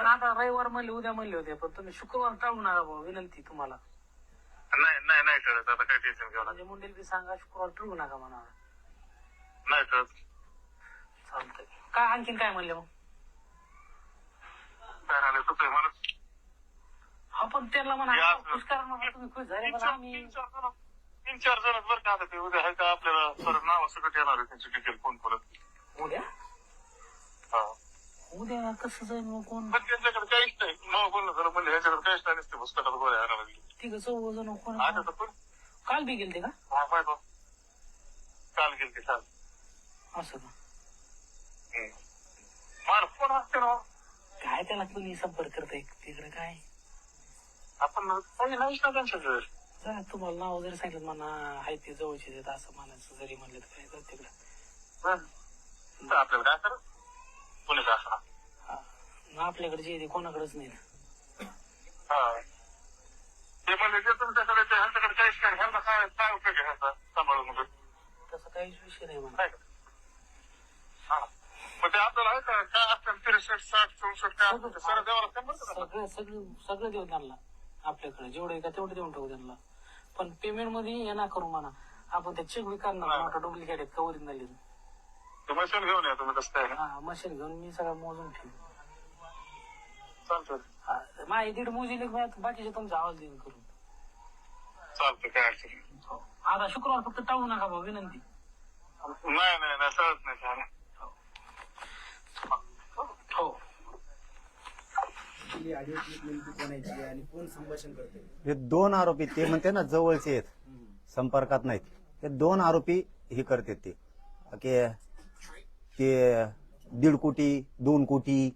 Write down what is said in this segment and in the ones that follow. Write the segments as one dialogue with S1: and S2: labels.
S1: पण आता रविवार म्हणले उद्या म्हणले होते पण तुम्ही शुक्रवार टाळू नका भाऊ विनंती तुम्हाला.
S2: नाही नाही नाही कळत आता काय टेन्शन घेऊ नका.
S1: म्हणजे मुंडेल बी सांगा शुक्रवार टाळू नका म्हणा.
S2: नाही कळत
S1: चालतंय. काय आणखीन काय म्हणले मग?
S2: काय राहिले सुचतंय मला
S1: हा पण त्यांना म्हणा
S2: या.
S1: खुश करा म्हणा तुम्ही खुश झाले
S2: तीन चार
S1: आम्ही
S2: तीन चार जण तीन चार जण बरं का आता ते उद्या आहे का आपल्याला परत नाव सकट येणार आहे त्यांची डिटेल फोन परत
S1: उद्या? उद्या कसं जाईल मग कोण?
S2: पण त्यांच्याकडे काहीच नाही. नाव बोलणं झालं म्हणजे ह्याच्याकडे काहीच नाही नसते पुस्तकात गोळ्या आणायला लागली.
S1: आहे चौघ जण कोण
S2: आता तर पण
S1: काल बी गेलते का?
S2: हा पाय. काल गेल ते काल.
S1: असं का?
S2: मार फोन असते ना?
S1: काय त्याला तुम्ही संपर्क करताय? तिकडे काय?
S2: आपण काही नाहीच ना त्यांच्याकडे.
S1: जा तुम्हाला नाव जरी सांगितलं म्हणा आहे ते जवळचे आहेत असं म्हणायचं जरी म्हणलं तर काय तर तिकडे?
S2: तर आपल्याला काय करा कोणी काय असणार
S1: हा मग आपल्याकडे जे आहे ते कोणाकडेच नाही ना.
S2: हा. ते म्हणजे जे तुमच्याकडे ते ह्यांच्याकडे काहीच नाही ह्यांना काय काय उपयोग आहे ह्यांचा सांभाळून
S1: तसं काहीच विषय नाही म्हणा.
S2: नाही. का हा. मग ते आपल्याला आहे का काय असतं त्रेसष्ट साठ चौसष्ट काय असतं? ते देवाला शंभर?
S1: सगळं सगळं सगळं देऊ त्यांना आपल्याकडे. जेवढं आहे का तेवढं देऊन टाकू त्यांना. पण पेमेंटमध्ये हे ना करू म्हणा. आपण ते चेक बी करणार मोठा डुप्लिकेट आहेत का ओरिजिनल
S2: ते मशीन घेऊन या तुम्ही तसं काय नाही.
S1: हा मशीन घेऊन मी सगळं मोजून ठेवू
S2: चालतं
S1: हा, माझी दीड मोजीले बाकीचे तुमचा आवाज देऊन करून
S2: चालतं काय अडचण नाही.
S1: हो. आता शुक्रवार फक्त टाळू नका भाऊ विनंती
S2: नाही नाही नाही चालत नाही काय नाही.
S1: हो
S3: आपली ऑडिओ क्लिप नेमकी कोणाची आणि कोण संभाषण करते
S4: हे दोन आरोपी ते म्हणते ना जवळचे आहेत संपर्कात नाहीत ते दोन आरोपी हे करतात ते की ते दीड कोटी दोन कोटी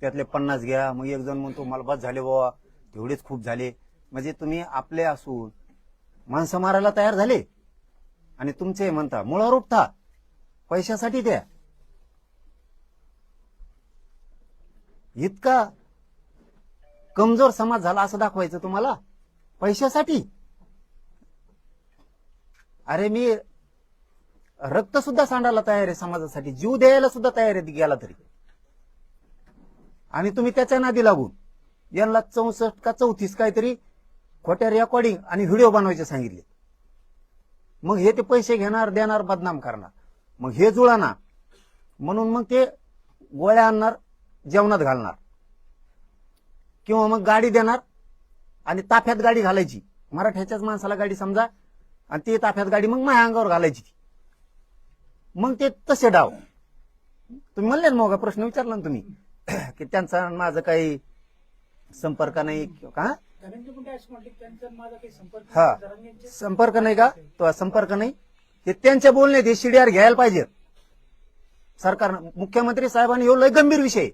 S4: त्यातले पन्नास घ्या मग एक जण म्हणतो मला बस झाले बाबा तेवढेच खूप झाले. म्हणजे तुम्ही आपले असून माणसं मारायला तयार झाले. आणि तुमचे म्हणता मुळावर उठता. पैशासाठी द्या. इतका कमजोर समाज झाला असं दाखवायचं तुम्हाला? पैशासाठी? अरे मी रक्त सुद्धा सांडायला तयार आहे समाजासाठी. जीव द्यायला सुद्धा तयार आहे गेला तरी. आणि तुम्ही त्याच्या नादी लागून यांना चौसष्ट का चौतीस काहीतरी खोट्या रेकॉर्डिंग आणि व्हिडिओ बनवायचे सांगितले. मग हे ते पैसे घेणार देणार बदनाम करणार. मग हे जुळाना. म्हणून मग ते गोळ्या आणणार जेवणात घालणार. किंवा मग गाडी देणार आणि ताफ्यात गाडी घालायची. मराठ्याच्याच माणसाला गाडी समजा आणि ती ताफ्यात गाडी मग माझ्या अंगावर घालायची मग ते तसे डाव. तुम्ही म्हणले ना मग प्रश्न विचारला ना तुम्ही. की त्यांचा आणि माझं काही संपर्क नाही का?
S3: धनंजय मुंडे असं म्हटले की त्यांचा आणि माझा काही संपर्क
S4: हा.
S3: नाही. धनंजयचे-
S4: संपर्क नाही का? तो संपर्क नाही. हे त्यांच्या बोलण्यात हे शिडीआर घ्यायला पाहिजे. सरकारनं मुख्यमंत्री साहेबांनी ह्यो लय गंभीर विषय.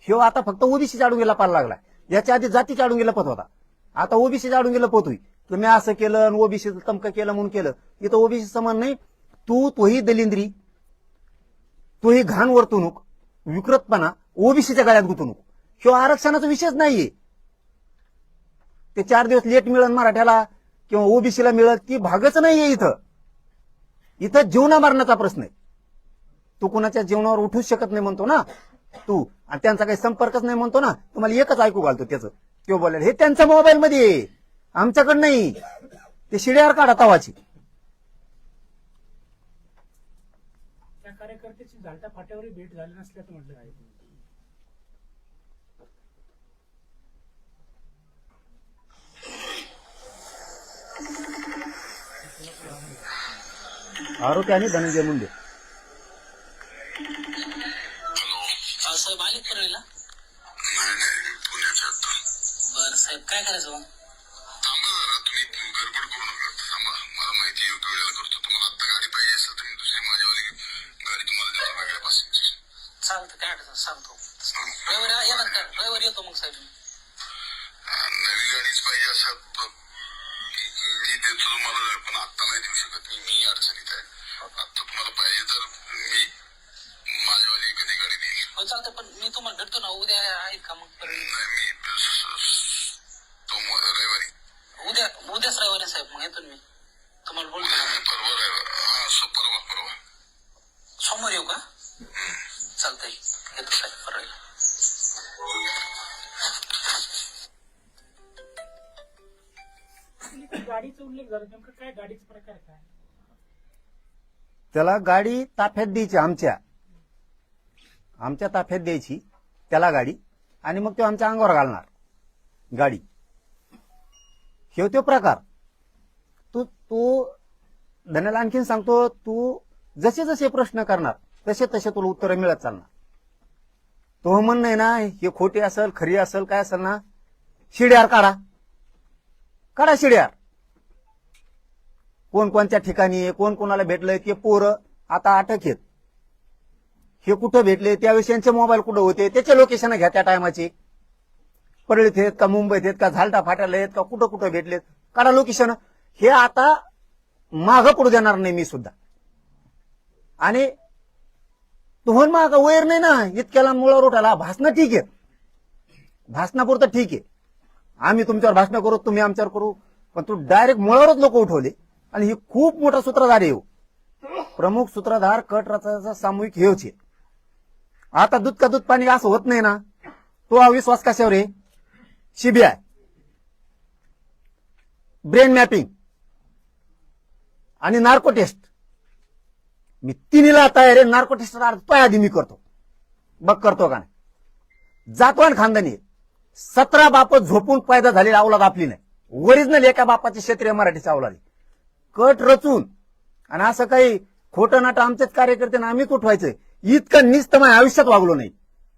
S4: ह्यो आता फक्त ओबीसी चाडून गेला पार लागला याच्या आधी जाती चाडून गेला पत होता. आता ओबीसी चाडून गेला पोतोय तुम्ही असं केलं ओबीसी तमकं केलं म्हणून केलं. इथं ओबीसी समान नाही. तू तोही दलिंद्री तोही घाण वर्तणूक विकृतपणा ओबीसीच्या गळ्यात गुंतवणूक. ह्यो आरक्षणाचा विषयच नाहीये. ते चार दिवस लेट मिळत मराठ्याला किंवा ओबीसीला मिळत ती भागच नाहीये इथं. इथं जीवना मारण्याचा प्रश्न आहे. तू कुणाच्या जीवनावर उठूच शकत नाही म्हणतो ना? तू. आणि त्यांचा काही संपर्कच नाही म्हणतो ना? तुम्हाला एकच ऐकू घालतो त्याचं. किंवा बोलायला हे त्यांच्या मोबाईल मध्ये आमच्याकडे नाही. ते शिड्यावर काढा तवाची.
S3: त्या कार्यकर्त्याची झालटा फाट्यावरही भेट झाली नसल्याचं म्हटलं आहे.
S4: आरोपी आणि धनंजय मुंडे.
S1: साहेब आले परळीला
S2: नाही नाही पुण्याच्या आत.
S1: बरं साहेब काय करायचं सांगतो. रविवारी येणार का रविवारी येतो मग साहेब.
S2: नवी गाडीच पाहिजे असं मी देतो तुम्हाला पण आता नाही देऊ शकत मी. मी अडचणीत आहे. आता तुम्हाला पाहिजे तर मी माझीवाली कधी गाडी देईल.
S1: हो चालतं पण मी तुम्हाला भेटतो ना उद्या आहेत का मग?
S2: नाही मी रविवारी.
S1: उद्या उद्याच रविवारी साहेब मग येतो ना मी. तुम्हाला बोलतो
S2: परवा रविवार. हा परवा परवा.
S1: सोमवार येऊ का? चालतंय.
S3: itu sektornya
S4: त्याला गाडी ताफ्यात द्यायची आमच्या. आमच्या ताफ्यात द्यायची त्याला गाडी आणि मग तो आमच्या अंगावर घालणार गाडी. हे तो प्रकार. तू तू धन्याला आणखीन सांगतो तू जसे जसे प्रश्न करणार तसे तसे तुला उत्तरं मिळत चालणार. तो म्हणणं आहे ना हे खोटी असेल खरी असेल काय असेल ना? शिड्यार काढा. काढा शिड्यार कोण कोणत्या ठिकाणी कोण कोणाला भेटलंय ते पोरं आता अटक आहेत. हे कुठं भेटले त्यावेळेस यांचे मोबाईल कुठं होते त्याचे लोकेशन घ्या त्या टायमाची परळीत आहेत का मुंबईत आहेत का झालटा फाट्याला आहेत का कुठं कुठं भेटलेत. काढा लोकेशन हे आता मागं पडू देणार नाही मी सुद्धा. आणि तुहन माग वैर नाही ना. इतक्याला मुळावर उठाला भाषणं ठीक आहे. भाषणापुरतं ठीक आहे. आम्ही तुमच्यावर भाषण करू तुम्ही आमच्यावर करू. पण तू डायरेक्ट मुळावरच लोक उठवले. आणि हे खूप मोठा सूत्रधार आहे हो. प्रमुख सूत्रधार कट रचायचा सामूहिक हेच आहे. आता दूध का दूध पाणी असं होत नाही ना. तो अविश्वास कशावर आहे? सीबीआय ब्रेन मॅपिंग आणि नार्को टेस्ट मी तिन्हीला तयार आहे नार्को टेस्ट पाय आधी मी करतो. बघ करतो का नाही? जातवान खानदानी. आहे. सतरा बाप झोपून पैदा झालेली अवलाद आपली नाही. ओरिजिनल एका बापाची क्षेत्रीय मराठीची अवलाद कट रचून आणि असं काही खोटं नाटं आमचेच कार्यकर्ते ना आम्हीच उठवायचंय. इतकं निस्त माझ्या आयुष्यात वागलो नाही.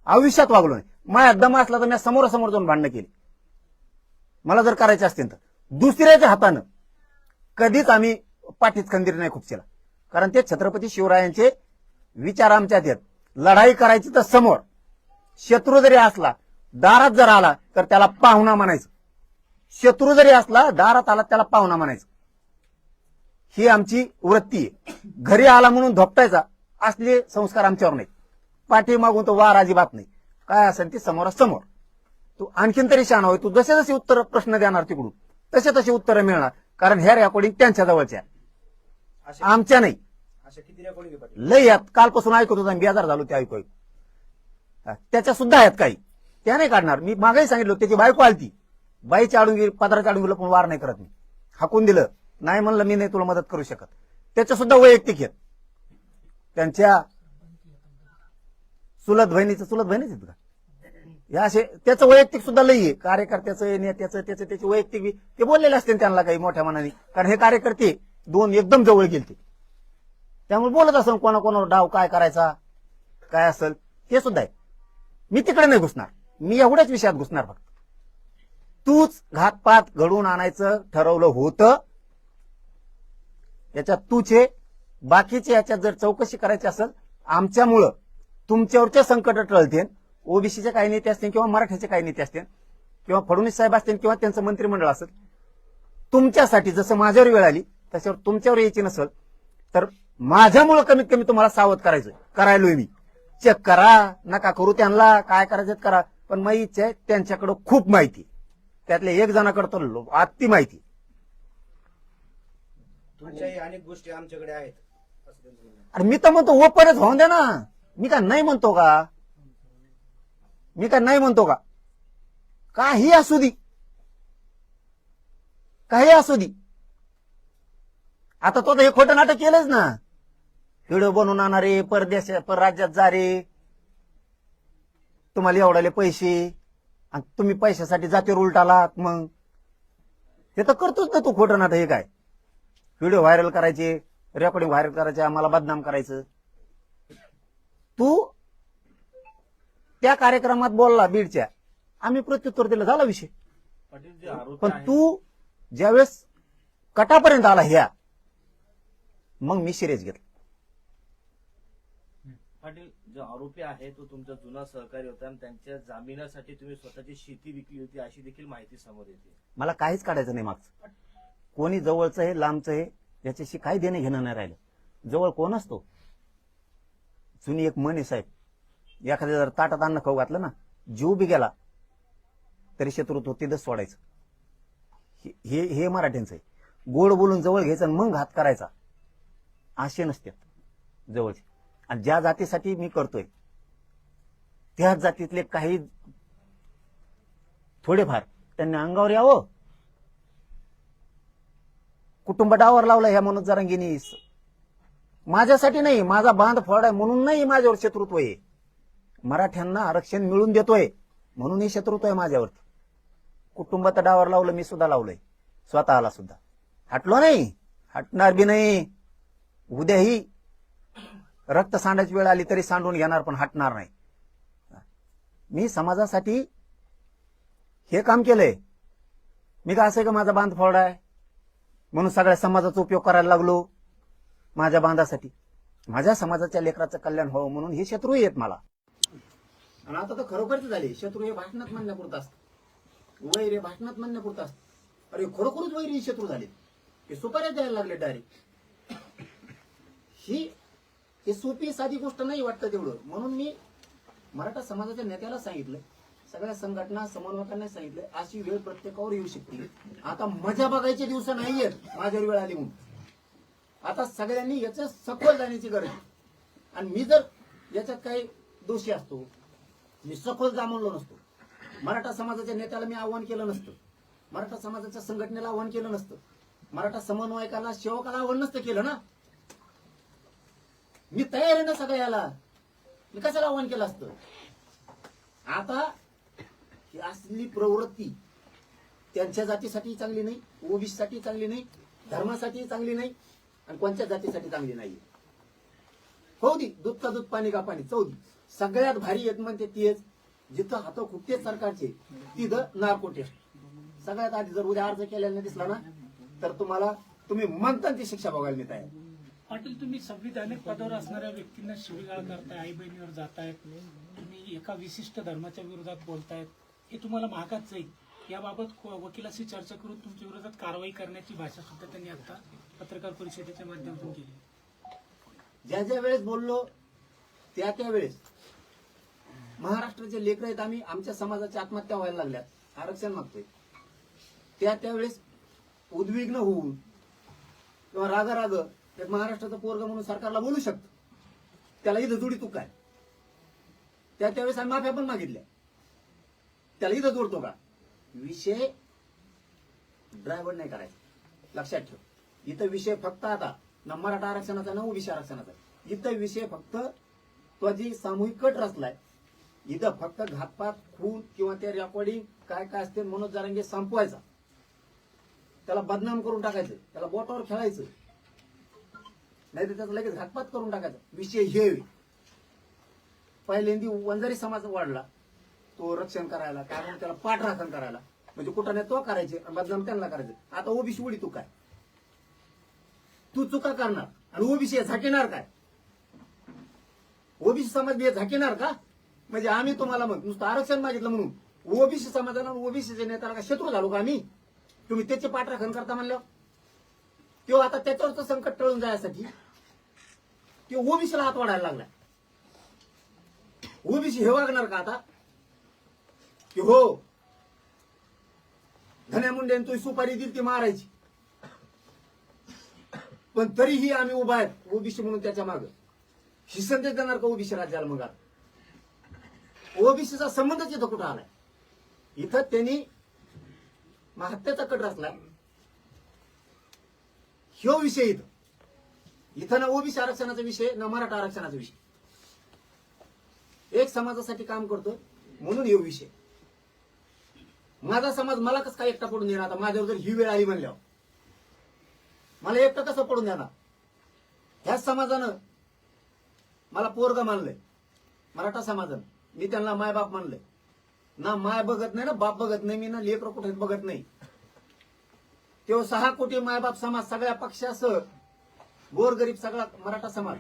S4: आयुष्यात वागलो नाही. माझ्या दम असला तर मी समोरासमोर जाऊन भांडणं केली. मला जर करायचे असतील तर. दुसऱ्याच्या हातानं कधीच आम्ही पाठीत खंदीर नाही खुपशीला कारण ते छत्रपती शिवरायांचे विचार आमच्यात आहेत लढाई करायची तर समोर. शत्रू जरी असला दारात जर आला तर त्याला पाहुणा म्हणायचं. शत्रू जरी असला दारात आला त्याला पाहुणा म्हणायचं. ही आमची वृत्ती आहे. घरी आला म्हणून धोपटायचा असले संस्कार आमच्यावर नाही पाठीमागून तो वार अजिबात नाही. काय असेल ते समोरासमोर. तू आणखीन तरी शहाणा होय. तू जसे जसे उत्तर प्रश्न देणार तिकडून तसे तसे उत्तरं मिळणार. कारण ह्या रेकॉर्डिंग त्यांच्या जवळच्या आमच्या नाही. लय यात कालपासून ऐकत होतो बेजार झालो ते ऐकू त्याच्या सुद्धा आहेत काही. त्या नाही काढणार. मी मागाही सांगितलं त्याची बायको आलती. बाई चाडून गेली पदरा चाडून गेलं पण वार नाही करत मी. हाकून दिलं. नाही म्हणलं मी नाही तुला मदत करू शकत. त्याच्या सुद्धा वैयक्तिक आहेत. त्यांच्या चुलत बहिणीचं चुलत बहिणीच आहेत का? या असे त्याचं वैयक्तिक सुद्धा लई आहे. कार्यकर्त्याचं नेत्याचं त्याचं त्याचे वैयक्तिक ते बोललेले असते त्यांना काही मोठ्या मनाने. कारण हे कार्यकर्ते दोन एकदम जवळ गेलते. त्यामुळे बोलत असेल कोणाकोणावर डाव काय करायचा काय असेल ते सुद्धा आहे. मी तिकडे नाही घुसणार. मी एवढ्याच विषयात घुसणार फक्त. तूच घातपात घडवून आणायचं ठरवलं होतं. याच्यात तुझे बाकीचे याच्यात जर चौकशी करायची असेल आमच्यामुळं तुमच्यावरचे संकट टळतील. ओबीसीचे काही नेते असतील किंवा मराठ्याचे काही नेते असतील किंवा फडणवीस साहेब असतील किंवा त्यांचं मंत्रिमंडळ असेल तुमच्यासाठी जसं माझ्यावर वेळ आली तशावर तुमच्यावर यायची नसेल तर माझ्यामुळं कमीत कमी तुम्हाला सावध करायचं करायलोय मी. चेक करा नका करू त्यांना काय करायचं करा. पण माझी इच्छा आहे त्यांच्याकडं खूप माहिती त्यातल्या एक जणाकडे तर लो- अति माहिती
S5: तुमच्याही अनेक गोष्टी आमच्याकडे आहेत. असं त्यांचं म्हणणं आहे.
S4: अरे मी तर म्हणतो ओपनच होऊन द्या ना. मी काय नाही म्हणतो का? मी काय नाही म्हणतो का? काही असू दे. काही असू दे. आता तो तर हे खोटं नाटक केलंच ना. व्हिडिओ बनवून आणणारे परदेश परराज्यात जा रे. तुम्हाला एवढाले पैसे. आणि तुम्ही पैशासाठी जातीवर उलटालात मग. हे तर करतोच ना तू खोटं नाटक हे काय? व्हिडिओ व्हायरल करायचे रेकॉर्डिंग व्हायरल करायचे आम्हाला बदनाम करायचं. तू त्या कार्यक्रमात बोलला बीडच्या. आम्ही प्रत्युत्तर दिलं झाला विषय. पण तू ज्यावेळेस कटापर्यंत आला ह्या मग मी सिरियस घेतलं.
S6: पाटील जो आरोपी आहे तो तुमचा जुना सहकारी होता आणि त्यांच्या जामिनासाठी तुम्ही स्वतःची शेती विकली होती अशी देखील माहिती समोर येते.
S4: मला काहीच काढायचं नाही मागचं. कोणी जवळचं आहे लांबचं आहे याच्याशी काही देणं घेणं नाही राहिलं. जवळ कोण असतो? जुनी एक मन आहे साहेब. एखाद्या जर ताटात अन्न खाऊ घातलं ना जीव बी गेला तरी शत्रुत्व तिथंच सोडायचं. हे- हे हे मराठ्यांचं आहे. गोड बोलून जवळ घ्यायचं आणि मग घात करायचा. असे नसतात जवळचे. आणि ज्या जातीसाठी मी करतोय त्याच जातीतले काही थोडेफार त्यांनी अंगावर यावं. कुटुंब डावर लावलं ह्या मनोज जरांगीनी. माझ्यासाठी नाही माझा बांध फोड आहे म्हणून नाही माझ्यावर शत्रुत्व आहे. मराठ्यांना आरक्षण मिळून देतोय म्हणून हे शत्रुत्व आहे माझ्यावरती कुटुंबात डावर लावलं मी सुद्धा लावलंय. स्वतःला सुद्धा. हटलो नाही हटणार बी नाही. उद्याही रक्त सांडायची वेळ आली तरी सांडून येणार पण हटणार नाही. मी समाजासाठी हे काम केलंय. मी का असं का माझा बांध फोडा आहे म्हणून सगळ्या समाजाचा उपयोग करायला लागलो माझ्या बांधासाठी. माझ्या समाजाच्या लेकराचं कल्याण व्हावं म्हणून हे शत्रू आहेत मला. आणि आता तर खरोखरच झाले. शत्रू हे भाषणात म्हणण्यापुरतं असत. वैर हे भाषणात म्हणण्यापुरतं असत. अरे खरोखरच वैर हे शत्रू झाले हे सुपाऱ्या द्यायला लागले डायरेक्ट. ही ही सोपी साधी गोष्ट नाही वाटतं तेवढं. म्हणून मी मराठा समाजाच्या नेत्याला सांगितलं सगळ्या संघटना समन्वयकांना सांगितलं अशी वेळ प्रत्येकावर येऊ शकते. आता मजा बघायचे दिवस नाहीयेत माझ्यावर वेळ आली म्हणून. आता सगळ्यांनी याच्या सखोल जाण्याची गरज आहे. आणि मी जर याच्यात काही दोषी असतो मी सखोल जामवलो नसतो मराठा समाजाच्या नेत्याला मी आव्हान केलं नसतं. मराठा समाजाच्या संघटनेला आव्हान केलं नसतं. मराठा समन्वयकाला सेवकाला आव्हान नसतं केलं ना. मी तयार आहे ना सगळ्याला. मी कशाला आव्हान केलं असतं? आता ही असली प्रवृत्ती त्यांच्या जातीसाठी चांगली नाही ओबीसीसाठी चांगली नाही धर्मासाठी चांगली नाही आणि कोणत्या जातीसाठी चांगली नाही. हो दी दूध का दूध पाणी का पाणी चौदी सगळ्यात भारी येत म्हणते तीच जिथं हात खुटते सरकारचे तिथं नार्को टेस्ट सगळ्यात आधी जर उद्या अर्ज केल्याने दिसला ना तर तुम्हाला तुम्ही म्हणता ती शिक्षा बघायला मिळत आहे
S3: पाटील तुम्ही संविधानिक पदावर असणाऱ्या व्यक्तींना शिवीगाळ करताय आई बहिणीवर जातायत. तुम्ही एका विशिष्ट धर्माच्या विरोधात बोलतायत. हे तुम्हाला महागात जाईल. याबाबत वकिलाशी चर्चा करून तुमच्या विरोधात कारवाई करण्याची भाषा सुद्धा त्यांनी आता पत्रकार परिषदेच्या माध्यमातून केली.
S4: ज्या ज्या वेळेस बोललो त्या त्या वेळेस महाराष्ट्राचे लेकर आहेत आम्ही आमच्या समाजाच्या आत्महत्या व्हायला लागल्यात. आरक्षण मागतोय. त्या त्यावेळेस उद्विग्न होऊन किंवा राग एक महाराष्ट्राचा पोरगा पोरग म्हणून सरकारला बोलू शकतो. त्याला इथं जोडी तू काय? त्या त्यावेळेस आम्ही माफ्या पण मागितल्या. त्याला इथं जोडतो का? विषय ड्रायव्हर नाही करायचा. लक्षात ठेव. इथं विषय फक्त आता न मराठा आरक्षणाचा ना ओबीसी आरक्षणाचा. इथं विषय फक्त तो जी सामूहिक कट रचलाय इथं फक्त घातपात खून किंवा ते रेकॉर्डिंग काय काय असते मनोज जारंगे संपवायचा. त्याला बदनाम करून टाकायचं. त्याला बोटावर खेळायचं. नाही तर त्याचा लगेच घातपात करून टाकायचा. विषय हे पहिल्यांदी वंजारी समाज वाढला तो रक्षण करायला काय म्हणून त्याला पाठराखण करायला म्हणजे कुठं नाही तो करायचे आणि बदनाम त्यांना करायचे. आता ओबीसी उडी तू काय? तू चुका करणार आणि ओबीसी झाकेणार काय? ओबीसी समाज हे झाकेणार का? म्हणजे आम्ही तुम्हाला मग नुसतं आरक्षण मागितलं म्हणून. ओबीसी समाजाला ओबीसीच्या नेत्याला का शत्रू झालो का आम्ही? तुम्ही त्याचे पाठराखण करता म्हणल्यावर? तो आता त्याच्यावरचं संकट टळून जायसाठी ते ओबीसीला हात वाढायला लागला ओबीसी हे वागणार का आता? की हो धन्या मुंडे तू सुपारी दिली ती मारायची. पण तरीही आम्ही उभा आहेत ओबीसी म्हणून त्याच्या माग. ही संदेश देणार का ओबीसी राज्याला मग ओबीसीचा संबंधच इथं कुठं आलाय? इथं त्यांनी महात्याचा कट रचला ह्यो विषय इथं. इथं ना ओबीसी आरक्षणाचा विषय ना मराठा आरक्षणाचा विषय. एक समाजासाठी काम करतो म्हणून हे विषय. माझा समाज मला कसं काय एकटा पडून देणार? आता माझ्यावर जर ही वेळ आली म्हणल्यावर. मला एकटा कसं पडून देणार? ह्याच समाजानं मला पोरग मानलंय. मराठा समाजानं. मी त्यांना माय बाप मानलंय. ना माय बघत नाही ना बाप बघत नाही मी ना लेकर कुठे बघत नाही. तेव्हा सहा कोटी मायबाप समाज सगळ्या पक्षासह गोरगरीब सगळा मराठा समाज.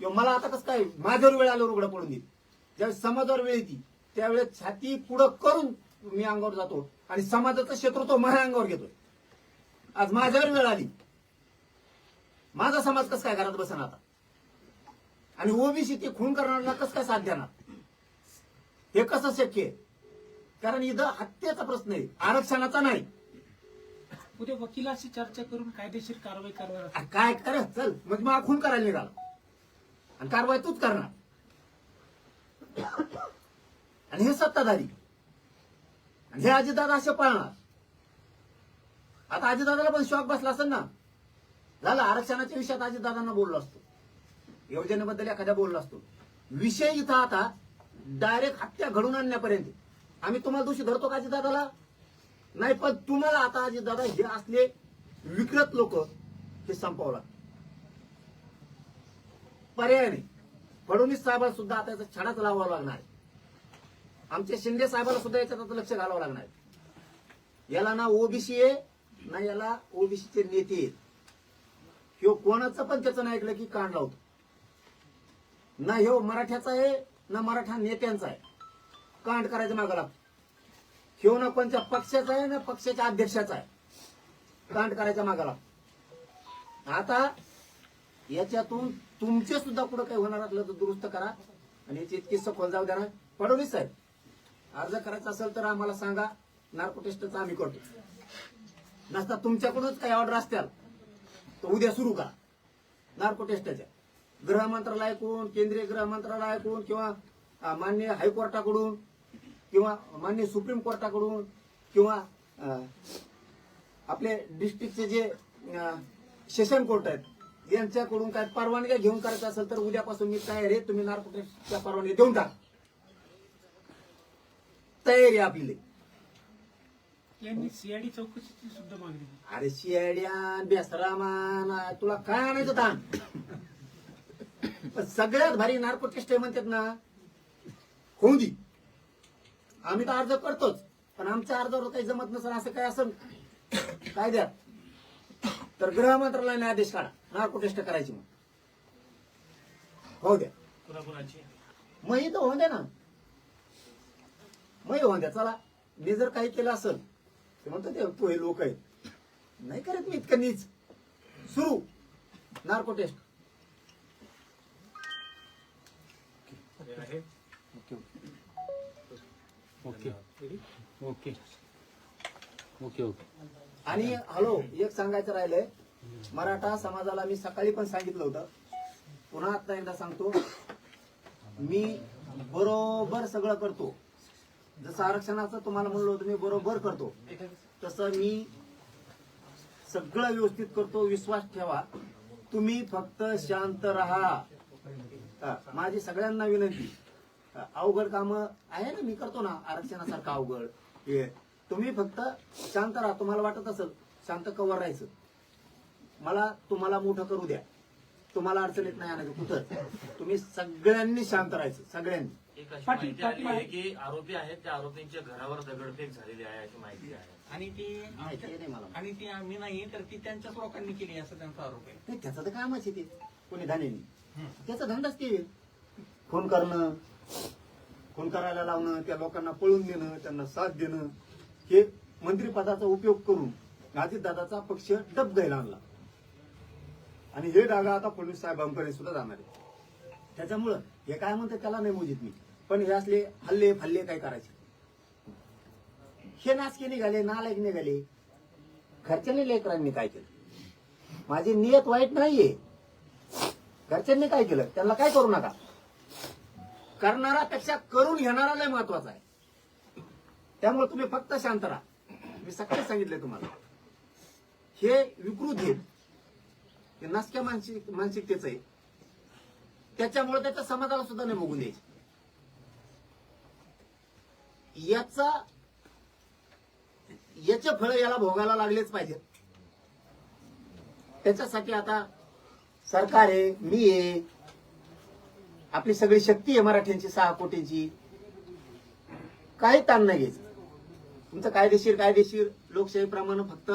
S4: किंवा मला आता कसं काय माझ्यावर वेळ आल्यावर उघडं पडून देईल. ज्यावेळेस समाजावर वेळ येते त्यावेळेस छाती पुढं करून मी अंगावर जातो आणि समाजाचं क्षेत्र तो माझ्या अंगावर घेतोय. आज माझ्यावर वेळ आली. माझा समाज कसं काय घरात बसणार आता? आणि ओबीसी ते खून करणार कसं काय साथ देणार? हे कसं शक्य आहे? कारण इथं हत्येचा प्रश्न आहे आरक्षणाचा नाही.
S3: उद्या वकिलाशी चर्चा करून कायदेशीर कारवाई करणार
S4: काय कर चल मग मग खून करायला निघाला. आणि कारवाई तूच करणार. आणि हे सत्ताधारी. आणि हे अजितदादा असे पाळणार. आता अजितदादाला पण शॉक बसला असेल ना? झालं आरक्षणाच्या विषयात अजितदादांना बोललो असतो. योजनेबद्दल एखाद्या बोललो असतो. विषय इथं आता डायरेक्ट हत्या घडून आणण्यापर्यंत. आम्ही तुम्हाला दोषी धरतो का अजितदादाला नाही पण तुम्हाला आता अजित दादा हे असले विकृत लोक हे संपवला पर्याय नाही. फडणवीस साहेबांना सुद्धा आता याचा छडाच लावावा लागणार आहे. आमच्या शिंदे साहेबांना सुद्धा याच्यात आता लक्ष घालावं लागणार आहे. याला ना ओबीसी आहे ना याला ओबीसीचे नेते आहेत. ह्यो कोणाचं पण त्याचं नाही ऐकलं की कांड लावतो. ना ह्यो मराठ्याचा आहे ना मराठा नेत्यांचा आहे. कांड करायचं मागं लागतो. ह्यो ना कोणत्या पक्षाचा आहे ना पक्षाच्या अध्यक्षाचा आहे. कांड करायचा मागाला. आता याच्यातून तुमचे सुद्धा कुठं काही होणार असलं तर दुरुस्त करा. आणि याची इतकी सखोल जाऊ द्या ना. फडणवीस साहेब अर्ज करायचा असेल तर आम्हाला सांगा. नार्को टेस्टचा आम्ही करतो. नसता तुमच्याकडूनच काही ऑर्डर असत्याल तर उद्या सुरू करा. नार्को टेस्टच्या गृह मंत्रालयाकडून केंद्रीय गृह मंत्रालयाकडून किंवा माननीय हायकोर्टाकडून किंवा माननीय सुप्रीम कोर्टाकडून किंवा आपले डिस्ट्रिक्टचे जे सेशन कोर्ट आहेत यांच्याकडून काय परवानग्या घेऊन करायचं असेल तर उद्यापासून मी तयार आहे. तुम्ही नार्को टेस्टच्या परवानगी देऊन टाका. तयारी आपली.
S3: यांनी सीआयडी चौकशीची सुद्धा मागणी.
S4: अरे शियाड्यान बेसरामान तुला काय आणायचं ताण? सगळ्यात भारी नार्को टेस्ट आहे म्हणतात ना होऊ दे. आम्ही तर अर्ज करतोच पण आमच्या अर्जावर काही जमत नसेल असं काय असं कायद्यात तर गृह मंत्रालयाने आदेश काढा. नार्को टेस्ट करायची मग. होऊ द्या. मग इथं होऊन द्या ना. मग होऊन द्या. चला मी जर काही केलं असेल ते म्हणतो ते तू हे लोक आहेत. नाही करत मी इतकं नीच. सुरू. Narco test
S1: okay. Okay. Okay okay.
S4: आणि हॅलो एक सांगायचं राहिलंय. मराठा समाजाला मी सकाळी पण सांगितलं होतं. पुन्हा आता एकदा सांगतो. मी बरोबर सगळं करतो. जसं आरक्षणाचं तुम्हाला म्हणलं होतं मी बरोबर करतो. तसं मी सगळं व्यवस्थित करतो. विश्वास ठेवा. तुम्ही फक्त शांत राहा. माझी सगळ्यांना विनंती. अवघड काम आहे ना? मी करतो ना आरक्षणासारखं अवघड. हे तुम्ही फक्त शांत राहा. तुम्हाला वाटत असेल शांत कवर राहायचं. मला तुम्हाला मोठं करू द्या. तुम्हाला अडचणीत नाही आणायचं. कुठं? तुम्ही सगळ्यांनी शांत राहायचं. सगळ्यांनी.
S6: एक अशी
S3: पाटील,
S6: माहिती आली
S3: पाटील
S6: आहे. की आरोपी आहेत त्या आरोपींच्या घरावर दगडफेक झालेली आहे अशी माहिती आहे.
S7: आणि ती
S4: नाही, ते नाही मला.
S7: आणि ती आम्ही नाही तर ती त्यांच्याच लोकांनी केली असं त्यांचा आरोप आहे.
S4: नाही त्याचं तर कामच आहे ते. कोणी धान्यानी. त्याचा धंदाच ते. फोन करणं खून करायला लावणं त्या लोकांना पळून देणं त्यांना साथ देणं हे मंत्रिपदाचा उपयोग करून दादाचा पक्ष डब घ्यायला आणला. आणि हे डागा आता फडणवीस साहेबांपर्यंत सुद्धा जाणार आहे त्याच्यामुळं हे काय म्हणतात त्याला नाही मोजित मी पण हे असले हल्ले फल्ले काय करायचे? हे नाचके निघाले नालायक निघाले. घरच्यांनी लेकरांनी काय केलं? माझी नियत वाईट नाहीये. घरच्यांनी काय केलं? त्यांना काय करू नका? करणारापेक्षा करून घेणारा लय महत्त्वाचा आहे. त्यामुळे तुम्ही फक्त शांत राहा. मी सकाळी सांगितले तुम्हाला. हे विकृत हे. नसक्या मानसिक मानसिकतेच आहे त्याच्यामुळे त्याच्या समाजाला सुद्धा नाही बघून द्यायचे. याचा याचे फळ याला भोगायला लागलेच पाहिजे. त्याच्यासाठी आता सरकार आहे मी आहे आपली सगळी शक्ती आहे मराठ्यांची सहा कोटींची. काही ताण नाही घ्यायचं. तुमचं कायदेशीर कायदेशीर लोकशाहीप्रमाणे फक्त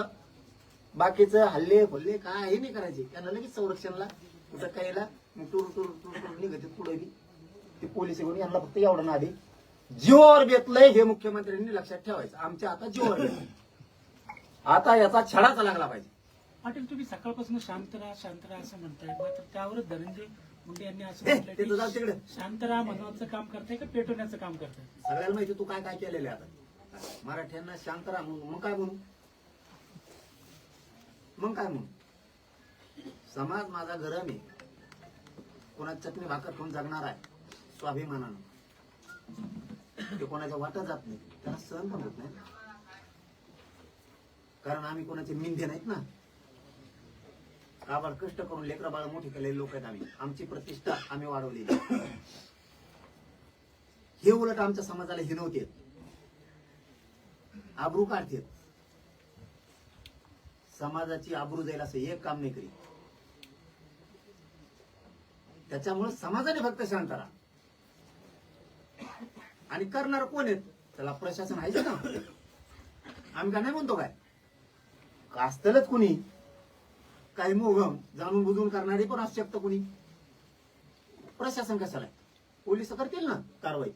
S4: बाकीचं हल्ले फल्ले हे नाही करायचे. त्यांना लगेच संरक्षणला कुठं कायला टूर टूर टूर टूर निघते पुढे बी. ते पोलीस घेऊन यांना फक्त एवढं ना आधी जीवावर बेतलंय हे मुख्यमंत्र्यांनी लक्षात ठेवायचं. आमच्या आता जीवावर बेतलंय. आता याचा छडाचा लागला पाहिजे.
S3: पाटील तुम्ही सकाळपासून शांत राहा शांत राहा असं म्हणताय. मात्र त्यावरच धनंजय मुंडे यांनी असं म्हटलं
S4: ते तुझं तिकडे.
S3: की शांत राहा म्हणण्याचं काम करताय का पेटवण्याचं काम करताय?
S4: सगळ्याला माहिती तू काय काय केलेलं आहे आता. मराठ्यांना शांत राहा मग मग काय म्हणू? मग काय म्हणू? समाज माझा गरम आहे. कोणाची चटणी भाकर खाऊन जगणार आहे. स्वाभिमानानं. ते कोणाच्या वाटत जात नाही. त्याला सहन पण होत नाही. कारण आम्ही कोणाचे मिंधे नाहीत ना. गावात कष्ट करून लेकरं बाळ मोठी केलेले लोक आहेत आम्ही. आमची प्रतिष्ठा आम्ही वाढवलेली हे उलट आमच्या समाजाला हिनवते आबरू काढते समाजाची आबरू जाईल असं एक काम नाही करी त्याच्यामुळे समाजाने फक्त शांत राहा. आणि करणार कोण आहेत? त्याला प्रशासन आहे ना. आम्ही का नाही म्हणतो काय? का असतलच कुणी? काही मोगम जाणून बुजून करणारे पण असू शकतं कोणी. प्रशासन कशाला? आहे? पोलीस करतील ना कारवाई.